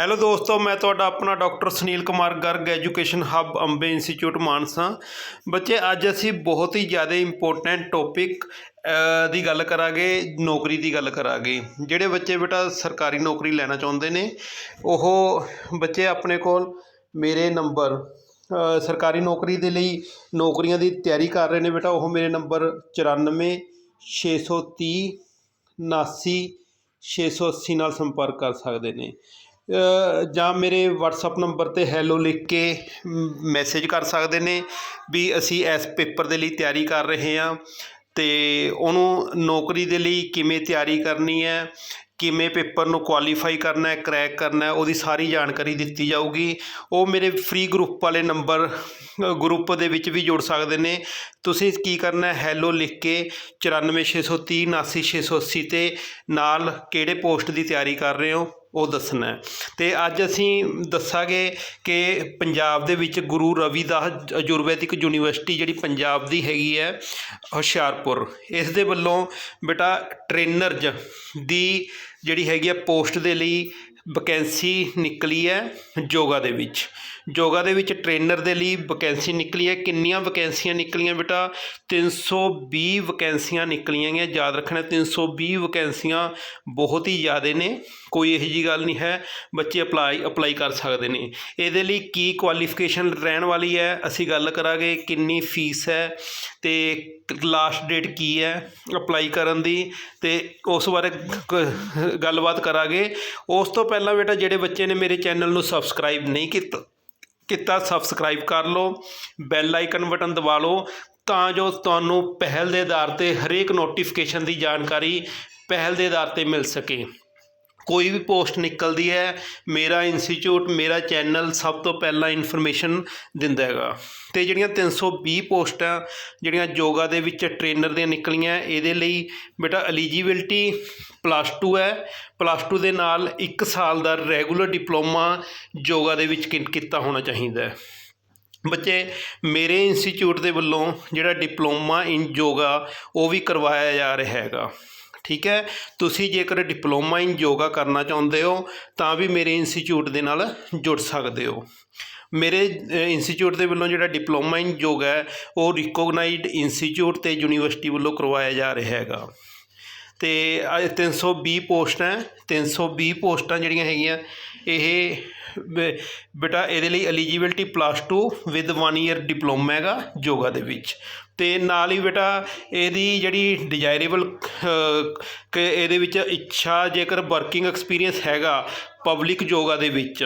Hello ਦੋਸਤੋ, ਮੈਂ ਤੁਹਾਡਾ ਆਪਣਾ doctor Sunil Kumar Garg, education hub, Ambe institute Mansa. ਬੱਚੇ, ਅੱਜ ਅਸੀਂ ਬਹੁਤ ਹੀ ਜ਼ਿਆਦਾ ਇੰਪੋਰਟੈਂਟ ਟੌਪਿਕ ਦੀ ਗੱਲ ਕਰਾਂਗੇ, ਨੌਕਰੀ ਦੀ ਗੱਲ ਕਰਾਂਗੇ। ਜਿਹੜੇ ਬੱਚੇ ਬੇਟਾ ਸਰਕਾਰੀ ਨੌਕਰੀ ਲੈਣਾ ਚਾਹੁੰਦੇ ਨੇ, ਉਹ ਬੱਚੇ ਆਪਣੇ ਕੋਲ ਮੇਰੇ ਨੰਬਰ ਸਰਕਾਰੀ ਨੌਕਰੀ ਦੇ ਲਈ ਨੌਕਰੀਆਂ ਦੀ ਤਿਆਰੀ ਕਰ ਰਹੇ ਨੇ ਬੇਟਾ, ਉਹ ਮੇਰੇ ਨੰਬਰ 94 630 79 680 ਨਾਲ ਸੰਪਰਕ ਕਰ ਸਕਦੇ ਨੇ। ਜਾਂ ਮੇਰੇ ਵਟਸਐਪ ਨੰਬਰ ਤੇ ਹੈਲੋ ਲਿਖ ਕੇ ਮੈਸੇਜ ਕਰ ਸਕਦੇ ਨੇ ਵੀ ਅਸੀਂ ਇਸ ਪੇਪਰ ਦੇ ਲਈ ਤਿਆਰੀ ਕਰ ਰਹੇ ਹਾਂ ਤੇ ਉਹਨੂੰ ਨੌਕਰੀ ਦੇ ਲਈ ਕਿਵੇਂ ਤਿਆਰੀ ਕਰਨੀ ਹੈ, ਕਿਵੇਂ ਪੇਪਰ ਨੂੰ ਕੁਆਲੀਫਾਈ ਕਰਨਾ ਹੈ ਕਰੈਕ ਕਰਨਾ ਹੈ, ਉਹਦੀ ਸਾਰੀ ਜਾਣਕਾਰੀ ਦਿੱਤੀ ਜਾਊਗੀ। ਉਹ ਮੇਰੇ ਫ੍ਰੀ ਗਰੁੱਪ ਵਾਲੇ ਨੰਬਰ ਗਰੁੱਪ ਦੇ ਵਿੱਚ ਵੀ ਜੁੜ ਸਕਦੇ ਨੇ। ਤੁਸੀਂ ਕੀ ਕਰਨਾ ਹੈ ਹੈਲੋ ਲਿਖ ਕੇ 94630 79680 ਤੇ ਨਾਲ ਕਿਹੜੇ ਪੋਸਟ ਦੀ ਤਿਆਰੀ ਕਰ ਰਹੇ ਹੋ? ਉਹ ਦੱਸਣਾ ਅਤੇ ਅੱਜ ਅਸੀਂ ਦੱਸਾਂਗੇ ਕਿ ਪੰਜਾਬ ਦੇ ਵਿੱਚ ਗੁਰੂ ਰਵੀਦਾਸ ਆਯੁਰਵੈਦਿਕ ਯੂਨੀਵਰਸਿਟੀ ਜਿਹੜੀ ਪੰਜਾਬ ਦੀ ਹੈਗੀ ਹੈ, ਹੁਸ਼ਿਆਰਪੁਰ। ਇਸ ਦੇ ਵੱਲੋਂ ਬੇਟਾ ਟ੍ਰੇਨਰਜ ਦੀ ਜਿਹੜੀ ਹੈਗੀ ਹੈ ਪੋਸਟ ਦੇ ਲਈ ਵਕੈਂਸੀ ਨਿਕਲੀ ਹੈ ਯੋਗਾ ਦੇ ਵਿੱਚ। ਯੋਗਾ ਦੇ ਵਿੱਚ ਟ੍ਰੇਨਰ ਦੇ ਲਈ ਵੈਕੈਂਸੀ ਨਿਕਲੀ ਹੈ। ਕਿੰਨੀਆਂ ਵੈਕੈਂਸੀਆਂ ਨਿਕਲੀਆਂ ਬੇਟਾ? 320 ਵੈਕੈਂਸੀਆਂ ਨਿਕਲੀਆਂ ਗਈਆਂ। ਯਾਦ ਰੱਖਣਾ 320 ਵੈਕੈਂਸੀਆਂ ਬਹੁਤ ਹੀ ਜ਼ਿਆਦਾ ਨੇ। ਕੋਈ ਇਹੋ ਜੀ ਗੱਲ ਨਹੀਂ ਹੈ। ਬੱਚੇ ਅਪਲਾਈ ਅਪਲਾਈ ਕਰ ਸਕਦੇ ਨੇ। ਇਹਦੇ ਲਈ ਕੀ ਕੁਆਲੀਫਿਕੇਸ਼ਨ ਰਹਿਣ ਵਾਲੀ ਹੈ? ਅਸੀਂ ਗੱਲ ਕਰਾਂਗੇ ਕਿੰਨੀ ਫੀਸ ਹੈ ਤੇ ਲਾਸਟ ਡੇਟ ਕੀ ਹੈ ਅਪਲਾਈ ਕਰਨ ਦੀ ਤੇ ਉਸ ਬਾਰੇ ਗੱਲਬਾਤ ਕਰਾਂਗੇ। ਉਸ ਤੋਂ ਪਹਿਲਾਂ ਬੇਟਾ, ਜਿਹੜੇ ਬੱਚੇ ਨੇ ਮੇਰੇ ਚੈਨਲ ਨੂੰ ਸਬਸਕ੍ਰਾਈਬ ਨਹੀਂ ਕੀਤਾ ਕੀਤਾ ਸਬਸਕ੍ਰਾਈਬ ਕਰ ਲਓ ਬੈਲ ਆਈਕਨ ਬਟਨ ਦਬਾ ਲਓ, ਤਾਂ ਜੋ ਤੁਹਾਨੂੰ ਪਹਿਲ ਦੇ ਆਧਾਰ ਤੇ ਹਰੇਕ ਨੋਟੀਫਿਕੇਸ਼ਨ ਦੀ ਜਾਣਕਾਰੀ ਪਹਿਲ ਦੇ ਆਧਾਰ ਤੇ ਮਿਲ ਸਕੇ। ਕੋਈ ਵੀ ਪੋਸਟ ਨਿਕਲਦੀ ਹੈ, ਮੇਰਾ ਇੰਸਟੀਚਿਊਟ ਮੇਰਾ ਚੈਨਲ ਸਭ ਤੋਂ ਪਹਿਲਾਂ ਇਨਫੋਰਮੇਸ਼ਨ ਦਿੰਦਾ ਹੈਗਾ। ਅਤੇ ਜਿਹੜੀਆਂ 320 ਪੋਸਟਾਂ, ਜਿਹੜੀਆਂ ਯੋਗਾ ਦੇ ਵਿੱਚ ਟ੍ਰੇਨਰ ਦੀਆਂ ਨਿਕਲੀਆਂ, ਇਹਦੇ ਲਈ ਬੇਟਾ ਐਲੀਜੀਬਿਲਟੀ ਪਲੱਸ 2 ਹੈ। ਪਲੱਸ 2 ਦੇ ਨਾਲ 1 ਸਾਲ ਦਾ ਰੈਗੂਲਰ ਡਿਪਲੋਮਾ ਯੋਗਾ ਦੇ ਵਿੱਚ ਕੀ- ਕੀਤਾ ਹੋਣਾ ਚਾਹੀਦਾ ਹੈ। ਬੱਚੇ, ਮੇਰੇ ਇੰਸਟੀਚਿਊਟ ਦੇ ਵੱਲੋਂ ਜਿਹੜਾ ਡਿਪਲੋਮਾ ਇਨ ਯੋਗਾ, ਉਹ ਵੀ ਕਰਵਾਇਆ ਜਾ ਰਿਹਾ ਹੈਗਾ। ਠੀਕ ਹੈ? ਤੁਸੀਂ ਜੇਕਰ ਡਿਪਲੋਮਾ ਇਨ ਯੋਗਾ ਕਰਨਾ ਚਾਹੁੰਦੇ ਹੋ, ਤਾਂ ਵੀ ਮੇਰੇ ਇੰਸਟੀਚਿਊਟ ਦੇ ਨਾਲ ਜੁੜ ਸਕਦੇ ਹੋ। ਮੇਰੇ ਇੰਸਟੀਚਿਊਟ ਦੇ ਵੱਲੋਂ ਜਿਹੜਾ ਡਿਪਲੋਮਾ ਇਨ ਯੋਗਾ ਹੈ, ਉਹ ਰਿਕੋਗਨਾਈਜ਼ਡ ਇੰਸਟੀਚਿਊਟ ਤੇ ਯੂਨੀਵਰਸਿਟੀ ਵੱਲੋਂ ਕਰਵਾਇਆ ਜਾ ਰਿਹਾ ਹੈਗਾ। ਤੇ ਅੱਜ 320 ਪੋਸਟਾਂ ਹੈ। 320 ਪੋਸਟਾਂ ਜਿਹੜੀਆਂ ਹੈਗੀਆਂ, ਇਹ ਬੇ- ਬੇਟਾ ਇਹਦੇ ਲਈ eligibility plus two with one year diploma ਹੈਗਾ ਯੋਗਾ ਦੇ ਵਿੱਚ ਅਤੇ ਨਾਲ ਹੀ ਬੇਟਾ ਇਹਦੀ ਜਿਹੜੀ ਡਿਜ਼ਾਇਰੇਬਲ ਕਿ, ਇਹਦੇ ਵਿੱਚ ਇੱਛਾ ਜੇਕਰ ਵਰਕਿੰਗ ਐਕਸਪੀਰੀਅੰਸ ਹੈਗਾ ਪਬਲਿਕ ਯੋਗਾ ਦੇ ਵਿੱਚ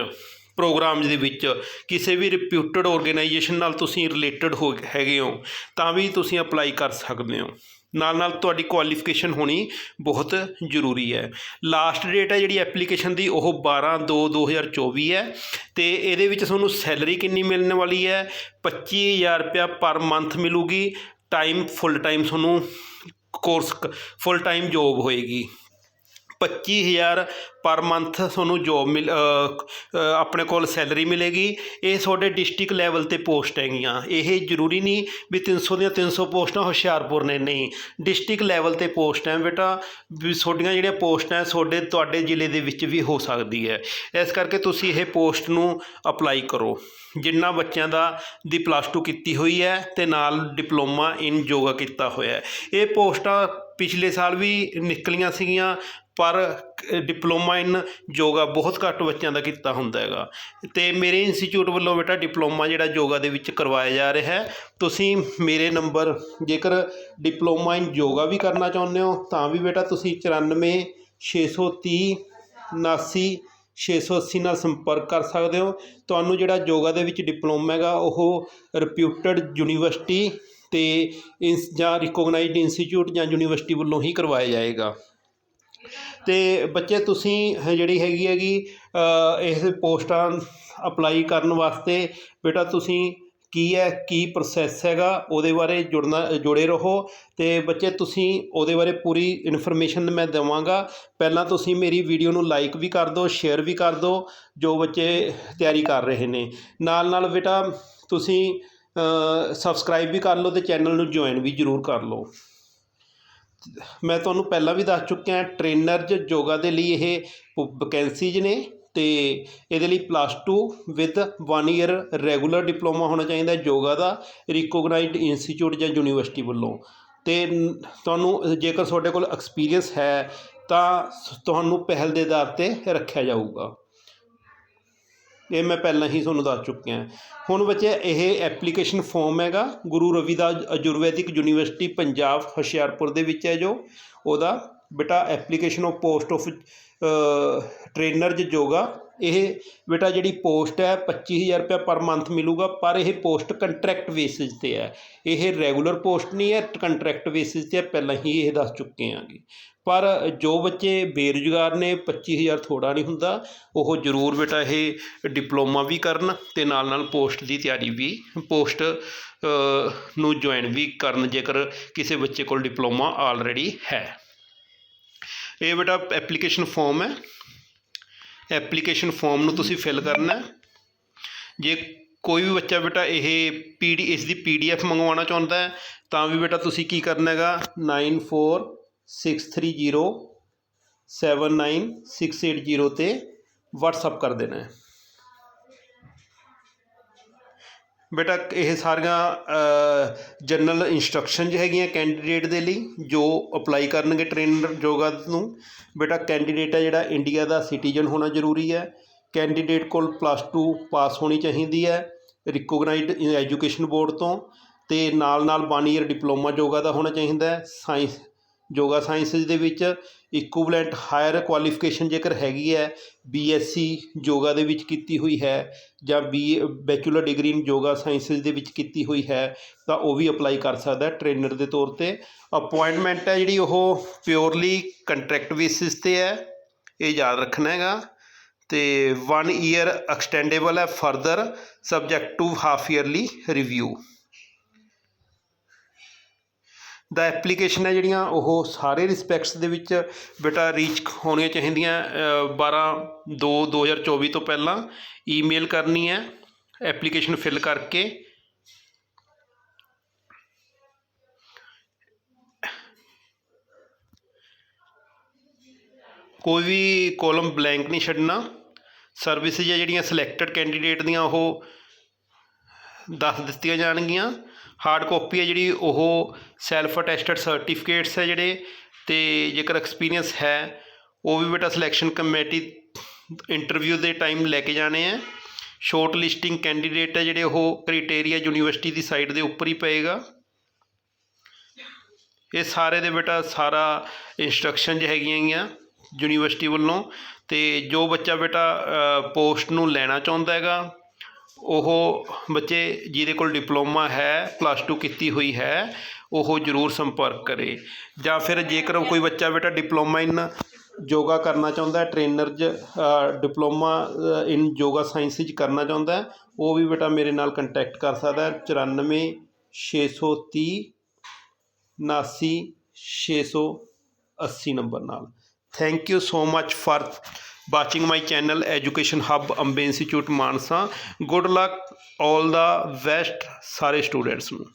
ਪ੍ਰੋਗਰਾਮਸ ਦੇ ਵਿੱਚ, ਕਿਸੇ ਵੀ ਰਿਪਿਊਟਡ ਆਰਗੇਨਾਈਜੇਸ਼ਨ ਨਾਲ ਤੁਸੀਂ ਰਿਲੇਟਡ ਹੋ, ਹੈਗੇ ਹੋ, ਤਾਂ ਵੀ ਤੁਸੀਂ ਅਪਲਾਈ ਕਰ ਸਕਦੇ ਹੋ ਨਾਲ ਨਾਲ ਤੁਹਾਡੀ ਕੁਆਲੀਫਿਕੇਸ਼ਨ ਹੋਣੀ ਬਹੁਤ ਜ਼ਰੂਰੀ ਹੈ। ਲਾਸਟ ਡੇਟ ਹੈ ਜਿਹੜੀ ਐਪਲੀਕੇਸ਼ਨ ਦੀ, ਉਹ 12 2 2024 ਹੈ ਤੇ ਇਹਦੇ ਵਿੱਚ ਤੁਹਾਨੂੰ ਸੈਲਰੀ ਕਿੰਨੀ ਮਿਲਣ ਵਾਲੀ ਹੈ? 25000 ਰੁਪਇਆ ਪਰ ਮੰਥ ਮਿਲੂਗੀ। ਟਾਈਮ ਫੁੱਲ ਟਾਈਮ ਤੁਹਾਨੂੰ ਕੋਰਸ ਫੁੱਲ ਟਾਈਮ ਜੋਬ ਹੋਏਗੀ। 25000 ਪਰ ਮੰਥ ਤੁਹਾਨੂੰ ਜੋਬ ਮਿਲ ਆਪਣੇ ਕੋਲ ਸੈਲਰੀ ਮਿਲੇਗੀ। ਇਹ ਤੁਹਾਡੇ ਡਿਸਟ੍ਰਿਕਟ ਲੈਵਲ ਤੇ ਪੋਸਟ ਹੈਗੀਆਂ। ਇਹ ਜ਼ਰੂਰੀ ਨਹੀਂ ਵੀ 300 ਦੀਆਂ 300 ਪੋਸਟਾਂ ਹੁਸ਼ਿਆਰਪੁਰ ਨੇ, ਨਹੀਂ। ਡਿਸਟ੍ਰਿਕਟ ਲੈਵਲ ਤੇ ਪੋਸਟ ਹੈ ਬੇਟਾ। ਵੀ ਤੁਹਾਡੀਆਂ ਜਿਹੜੀਆਂ ਪੋਸਟਾਂ ਹੈ, ਤੁਹਾਡੇ ਤੁਹਾਡੇ ਜ਼ਿਲ੍ਹੇ ਦੇ ਵਿੱਚ ਵੀ ਹੋ ਸਕਦੀ ਹੈ। ਇਸ ਕਰਕੇ ਤੁਸੀਂ ਇਹ ਪੋਸਟ ਨੂੰ ਅਪਲਾਈ ਕਰੋ। ਜਿਨ੍ਹਾਂ ਬੱਚਿਆਂ ਦਾ ਦੀ ਪਲੱਸ 2 ਕੀਤੀ ਹੋਈ ਹੈ ਤੇ ਨਾਲ ਡਿਪਲੋਮਾ ਇਨ ਯੋਗਾ ਕੀਤਾ ਹੋਇਆ ਹੈ। ਇਹ ਪੋਸਟਾਂ ਪਿਛਲੇ ਸਾਲ ਵੀ ਨਿਕਲੀਆਂ ਸੀਗੀਆਂ। ਪਰ ਡਿਪਲੋਮਾ ਇਨ ਯੋਗਾ ਬਹੁਤ ਘੱਟ ਬੱਚਿਆਂ ਦਾ ਕੀਤਾ ਹੁੰਦਾ ਹੈਗਾ। ਅਤੇ ਮੇਰੇ ਇੰਸਟੀਚਿਊਟ ਵੱਲੋਂ ਬੇਟਾ ਡਿਪਲੋਮਾ ਜਿਹੜਾ ਯੋਗਾ ਦੇ ਵਿੱਚ ਕਰਵਾਇਆ ਜਾ ਰਿਹਾ ਹੈ। ਤੁਸੀਂ ਮੇਰੇ ਨੰਬਰ ਜੇਕਰ ਡਿਪਲੋਮਾ ਇਨ ਯੋਗਾ ਵੀ ਕਰਨਾ ਚਾਹੁੰਦੇ ਹੋ, ਤਾਂ ਵੀ ਬੇਟਾ ਤੁਸੀਂ 94 630 79 680 ਨਾਲ ਸੰਪਰਕ ਕਰ ਸਕਦੇ ਹੋ। ਤੁਹਾਨੂੰ ਜਿਹੜਾ ਯੋਗਾ ਦੇ ਵਿੱਚ ਡਿਪਲੋਮਾ ਹੈਗਾ, ਉਹ ਰਿਪਿਊਟਡ ਯੂਨੀਵਰਸਿਟੀ ਤੇ ਇੰਸ ਜਾਂ ਰਿਕੋਗਨਾਈਜ਼ਡ ਇੰਸਟੀਚਿਊਟ ਜਾਂ ਯੂਨੀਵਰਸਿਟੀ ਵੱਲੋਂ ਹੀ ਕਰਵਾਇਆ ਜਾਏਗਾ। ਅਤੇ ਬੱਚੇ ਤੁਸੀਂ ਜਿਹੜੀ ਹੈਗੀ ਹੈਗੀ ਅ, ਇਸ ਪੋਸਟਾਂ ਅਪਲਾਈ ਕਰਨ ਵਾਸਤੇ ਬੇਟਾ ਤੁਸੀਂ ਕੀ ਹੈ ਕੀ ਪ੍ਰੋਸੈਸ ਹੈਗਾ ਉਹਦੇ ਬਾਰੇ ਜੁੜਨਾ ਜੁੜੇ ਰਹੋ ਅਤੇ ਬੱਚੇ ਤੁਸੀਂ ਉਹਦੇ ਬਾਰੇ ਪੂਰੀ ਇਨਫੋਰਮੇਸ਼ਨ ਮੈਂ ਦੇਵਾਂਗਾ। ਪਹਿਲਾਂ ਤੁਸੀਂ ਮੇਰੀ ਵੀਡੀਓ ਨੂੰ ਲਾਈਕ ਵੀ ਕਰ ਦਿਓ ਸ਼ੇਅਰ ਵੀ ਕਰ ਦਿਓ ਜੋ ਬੱਚੇ ਤਿਆਰੀ ਕਰ ਰਹੇ ਨੇ। ਨਾਲ ਨਾਲ ਬੇਟਾ ਤੁਸੀਂ ਸਬਸਕ੍ਰਾਈਬ ਵੀ ਕਰ ਲਓ ਅਤੇ ਚੈਨਲ ਨੂੰ ਜੁਆਇਨ ਵੀ ਜ਼ਰੂਰ ਕਰ ਲਓ। ਮੈਂ ਤੁਹਾਨੂੰ ਪਹਿਲਾਂ ਵੀ ਦੱਸ ਚੁੱਕਿਆ ਟ੍ਰੇਨਰ ਜ ਯੋਗਾ ਦੇ ਲਈ ਇਹ ਵੈਕੈਂਸੀਜ਼ ਨੇ ਤੇ ਇਹਦੇ ਲਈ plus 2 with 1 year regular diploma ਹੋਣਾ ਚਾਹੀਦਾ ਯੋਗਾ ਦਾ ਰਿਕੋਗਨਾਈਜ਼ਡ ਇੰਸਟੀਚਿਊਟ ਜਾਂ ਯੂਨੀਵਰਸਿਟੀ ਵੱਲੋਂ। ਤੇ ਤੁਹਾਨੂੰ ਜੇਕਰ ਤੁਹਾਡੇ ਕੋਲ ਐਕਸਪੀਰੀਅੰਸ ਹੈ ਤਾਂ ਸ- ਤੁਹਾਨੂੰ ਪਹਿਲ ਦੇ ਆਧਾਰ ਤੇ ਰੱਖਿਆ ਜਾਊਗਾ। ਇਹ ਮੈਂ ਪਹਿਲਾਂ ਹੀ ਤੁਹਾਨੂੰ ਦੱਸ ਚੁੱਕਿਆ ਹੁਣ ਬੱਚੇ ਇਹ ਐਪਲੀਕੇਸ਼ਨ ਫਾਰਮ ਹੈਗਾ, ਗੁਰੂ ਰਵਿਦਾਸ ਆਯੁਰਵੈਦਿਕ ਯੂਨੀਵਰਸਿਟੀ ਪੰਜਾਬ, ਹੁਸ਼ਿਆਰਪੁਰ ਦੇ ਵਿੱਚ ਹੈ ਜੋ। ਉਹਦਾ ਬੇਟਾ application of post of trainer yoga ਇਹ ਬੇਟਾ ਜਿਹੜੀ ਪੋਸਟ ਹੈ 25000 ਰੁਪਏ ਪਰ ਮੰਥ ਮਿਲੂਗਾ, ਪਰ ਇਹ ਪੋਸਟ ਕੰਟਰੈਕਟ ਬੇਸਿਸ ਤੇ ਹੈ। ਇਹ ਰੈਗੂਲਰ ਪੋਸਟ ਨਹੀਂ ਹੈ ਕੰਟਰੈਕਟ ਬੇਸਿਸ ਤੇ ਪਹਿਲਾਂ ਹੀ ਇਹ ਦੱਸ ਚੁੱਕੇ ਆਂਗੇ ਪਰ ਜੋ ਬੱਚੇ ਬੇਰੁਜ਼ਗਾਰ ਨੇ 25000 ਥੋੜਾ ਨਹੀਂ ਹੁੰਦਾ, ਉਹ ਜ਼ਰੂਰ ਬੇਟਾ ਇਹ ਡਿਪਲੋਮਾ ਵੀ ਕਰਨ ਤੇ ਨਾਲ ਨਾਲ ਪੋਸਟ ਦੀ ਤਿਆਰੀ ਵੀ, ਪੋਸਟ ਨੂੰ ਜੁਆਇਨ ਵੀ ਕਰਨ ਜੇਕਰ ਕਿਸੇ ਬੱਚੇ ਕੋਲ ਡਿਪਲੋਮਾ ਆਲਰੇਡੀ ਹੈ। ਇਹ ਬੇਟਾ ਐਪਲੀਕੇਸ਼ਨ ਫਾਰਮ ਹੈ। ਐਪਲੀਕੇਸ਼ਨ ਫਾਰਮ ਨੂੰ ਤੁਸੀਂ ਫਿਲ ਕਰਨਾ ਜੇ ਕੋਈ ਵੀ ਬੱਚਾ ਬੇਟਾ ਇਹ ਪੀਡੀ ਇਸ ਦੀ ਪੀਡੀਐਫ ਮੰਗਵਾਉਣਾ ਚਾਹੁੰਦਾ ਹੈ, ਤਾਂ ਵੀ ਬੇਟਾ ਤੁਸੀਂ ਕੀ ਕਰਨਾ ਹੈਗਾ? 9463079680 ਤੇ WhatsApp ਕਰ ਦੇਣਾ ਹੈ। ਬੇਟਾ, ਇਹ ਸਾਰੀਆਂ ਜਨਰਲ ਇਨਸਟਰਕਸ਼ਨ ਹੈਗੀਆਂ ਕੈਂਡੀਡੇਟ ਦੇ ਲਈ, ਜੋ ਅਪਲਾਈ ਕਰਨਗੇ ਟ੍ਰੇਨਰ ਯੋਗਾ ਨੂੰ। ਬੇਟਾ ਕੈਂਡੀਡੇਟ ਹੈ ਜਿਹੜਾ ਇੰਡੀਆ ਦਾ ਸਿਟੀਜ਼ਨ ਹੋਣਾ ਜ਼ਰੂਰੀ ਹੈ। ਕੈਂਡੀਡੇਟ ਕੋਲ ਪਲੱਸ 2 ਪਾਸ ਹੋਣੀ ਚਾਹੀਦੀ ਹੈ ਰਿਕੋਗਨਾਈਜ਼ਡ ਐਜੂਕੇਸ਼ਨ ਬੋਰਡ ਤੋਂ ਤੇ ਨਾਲ ਨਾਲ 1 ਈਅਰ ਡਿਪਲੋਮਾ ਯੋਗਾ ਦਾ ਹੋਣਾ ਚਾਹੀਦਾ ਹੈ। ਸਾਇੰਸ ਯੋਗਾ ਸਾਇੰਸਿਸ ਦੇ ਵਿੱਚ ਇਕੁਇਵਲੈਂਟ ਹਾਇਰ ਕੁਆਲੀਫਿਕੇਸ਼ਨ ਜੇਕਰ ਹੈਗੀ ਹੈ ਬੀਐਸਸੀ ਯੋਗਾ ਦੇ ਵਿੱਚ ਕੀਤੀ ਹੋਈ ਹੈ ਜਾਂ B bachelor degree in yoga sciences ਦੇ ਵਿੱਚ ਕੀਤੀ ਹੋਈ ਹੈ, ਤਾਂ ਉਹ ਵੀ ਅਪਲਾਈ ਕਰ ਸਕਦਾ ਹੈ ਟ੍ਰੇਨਰ ਦੇ ਤੌਰ ਤੇ। ਅਪਾਇੰਟਮੈਂਟ ਹੈ ਜਿਹੜੀ ਉਹ ਪਿਓਰਲੀ ਕੰਟਰੈਕਟ ਬੇਸਿਸ ਤੇ ਹੈ, ਇਹ ਯਾਦ ਰੱਖਣਾ ਹੈਗਾ। ਤੇ 1 ਈਅਰ ਐਕਸਟੈਂਡੇਬਲ ਹੈ further subject to half yearly review the application ਹੈ ਜਿਹੜੀਆਂ ਉਹ ਸਾਰੇ ਰਿਸਪੈਕਟਸ ਦੇ ਵਿੱਚ ਬੇਟਾ ਰੀਚ ਹੋਣੀਆਂ ਚਾਹੀਦੀਆਂ ਅ, 12 2 2024 ਤੋਂ ਪਹਿਲਾਂ ਈਮੇਲ ਕਰਨੀ ਹੈ ਐਪਲੀਕੇਸ਼ਨ ਫਿਲ ਕਰਕੇ। ਕੋਈ ਵੀ ਕੋਲਮ ਬਲੈਂਕ ਨਹੀਂ ਛੱਡਣਾ। ਸਰਵਿਸਿਜ਼ ਹੈ ਜਿਹੜੀਆਂ ਸਿਲੈਕਟਡ ਕੈਂਡੀਡੇਟ ਦੀਆਂ ਉਹ ਦੱਸ ਦਿੱਤੀਆਂ ਜਾਣਗੀਆਂ। ਹਾਰਡ ਕਾਪੀ ਹੈ ਜਿਹੜੀ ਉਹ ਸੈਲਫ ਅਟੈਸਟਡ ਸਰਟੀਫਿਕੇਟਸ ਹੈ ਜਿਹੜੇ ਤੇ ਜੇਕਰ ਐਕਸਪੀਰੀਅੰਸ ਹੈ, ਉਹ ਵੀ ਬੇਟਾ ਸਿਲੈਕਸ਼ਨ ਕਮੇਟੀ ਇੰਟਰਵਿਊ ਦੇ ਟਾਈਮ ਲੈ ਕੇ ਜਾਣੇ ਆ ਸ਼ਾਰਟ ਲਿਸਟਿੰਗ ਕੈਂਡੀਡੇਟ ਹੈ ਜਿਹੜੇ ਉਹ ਕ੍ਰਾਈਟੇਰੀਆ ਯੂਨੀਵਰਸਿਟੀ ਦੀ ਸਾਈਟ ਦੇ ਉੱਪਰ ਹੀ ਪਏਗਾ। ਇਹ ਸਾਰੇ ਦੇ ਬੇਟਾ ਸਾਰਾ ਇਨਸਟਰਕਸ਼ਨ ਜ ਹੈਗੀਆਂ ਯੂਨੀਵਰਸਿਟੀ ਵੱਲੋਂ ਤੇ ਜੋ ਬੱਚਾ ਬੇਟਾ ਪੋਸਟ ਨੂੰ ਲੈਣਾ ਚਾਹੁੰਦਾ ਹੈਗਾ ਉਹ ਬੱਚੇ ਜਿਹਦੇ ਕੋਲ ਡਿਪਲੋਮਾ ਹੈ ਪਲੱਸ ਟੂ ਕੀਤੀ ਹੋਈ ਹੈ, ਉਹ ਜ਼ਰੂਰ ਸੰਪਰਕ ਕਰੇ। ਜਾਂ ਫਿਰ ਜੇਕਰ ਕੋਈ ਬੱਚਾ ਬੇਟਾ ਡਿਪਲੋਮਾ ਇਨ ਯੋਗਾ ਕਰਨਾ ਚਾਹੁੰਦਾ ਟ੍ਰੇਨਰ ਜ diploma in yoga science sciences ਕਰਨਾ ਚਾਹੁੰਦਾ ਉਹ ਵੀ ਬੇਟਾ ਮੇਰੇ ਨਾਲ ਕੰਟੈਕਟ ਕਰ ਸਕਦਾ ਹੈ। 94 630 ਉਨਾਸੀ, ਛੇ ਸੌ ਅੱਸੀ ਨੰਬਰ ਨਾਲ। Thank you so much for watching my channel education hub Ambe institute Mansa good luck all the best ਸਾਰੇ ਸਟੂਡੈਂਟਸ ਨੂੰ